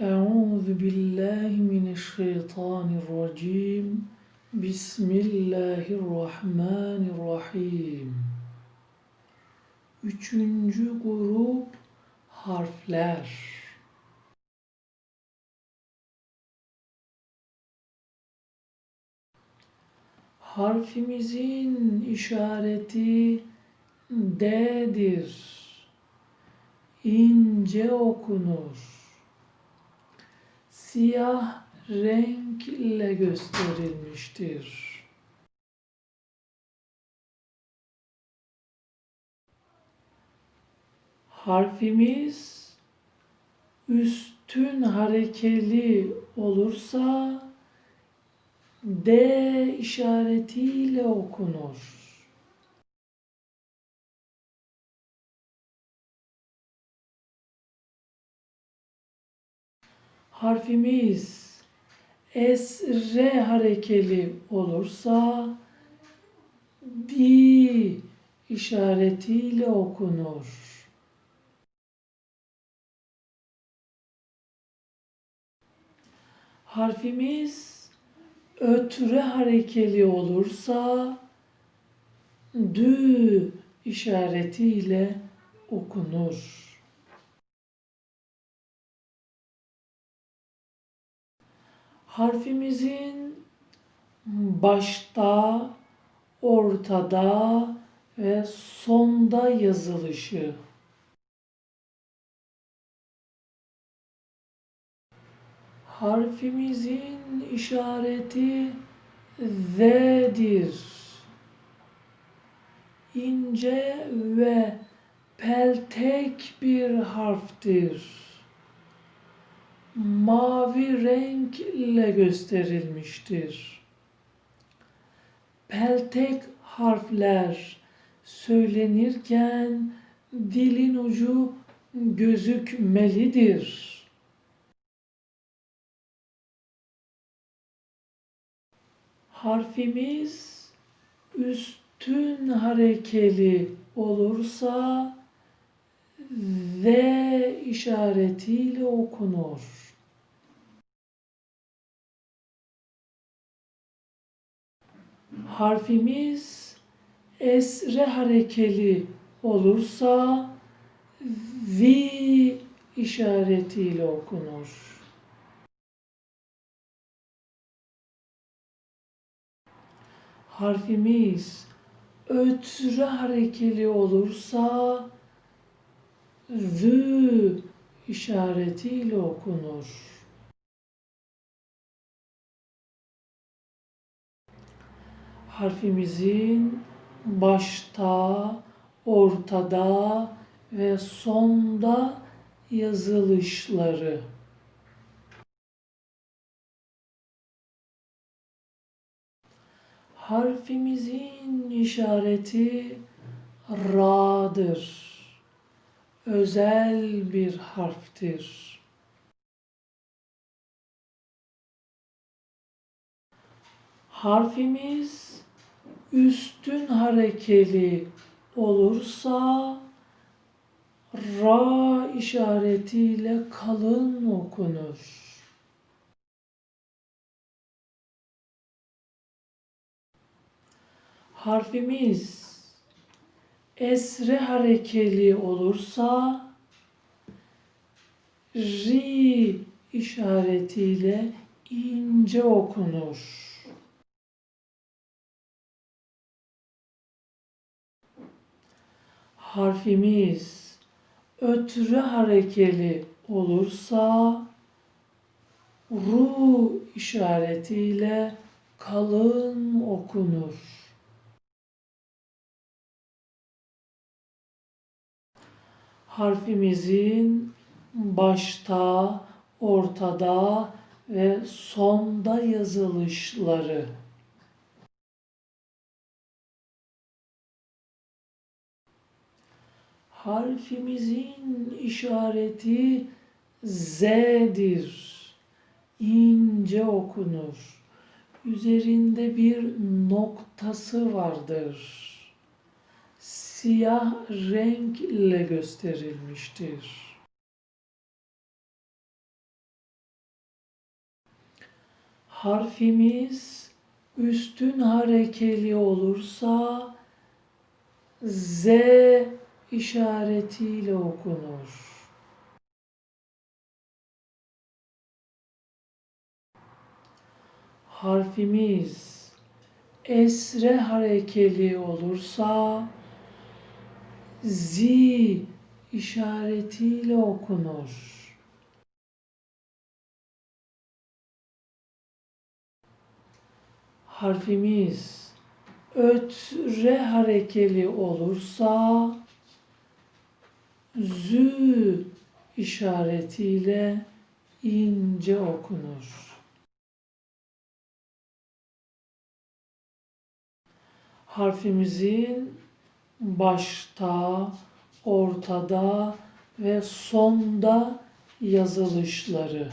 أعوذ بالله من الشيطان الرجيم بسم الله الرحمن الرحيم Üçüncü grup harfler. Harfimizin işareti D'dir. İnce okunur. Siyah renk ile gösterilmiştir. Harfimiz üstün harekeli olursa D işaretiyle okunur. Harfimiz S-R harekeli olursa D işaretiyle okunur. Harfimiz ötre harekeli olursa dü işaretiyle okunur. Harfimizin başta, ortada ve sonda yazılışı. Harfimizin işareti Z'dir. İnce ve peltek bir harftir. Mavi renk ile gösterilmiştir. Peltek harfler söylenirken dilin ucu gözükmelidir. harfimiz üstün harekeli olursa V işaretiyle okunur. Harfimiz esre harekeli olursa V işaretiyle okunur. harfimiz ötre harekeli olursa z işaretiyle okunur. Harfimizin başta, ortada ve sonda yazılışları. Harfimizin işareti ra'dır. Özel bir harftir. Harfimiz üstün harekeli olursa ra işaretiyle kalın okunur. harfimiz esre harekeli olursa ri işaretiyle ince okunur. Harfimiz ötre harekeli olursa ru işaretiyle kalın okunur. harfimizin başta, ortada ve sonda yazılışları. Harfimizin işareti Z'dir. İnce okunur. Üzerinde bir noktası vardır siyah renk ile gösterilmiştir. Harfimiz üstün harekeli olursa Z işaretiyle okunur. Harfimiz esre harekeli olursa Z işaretiyle okunur. Harfimiz ötre harekeli olursa zü işaretiyle ince okunur. Harfimizin başta, ortada ve sonda yazılışları.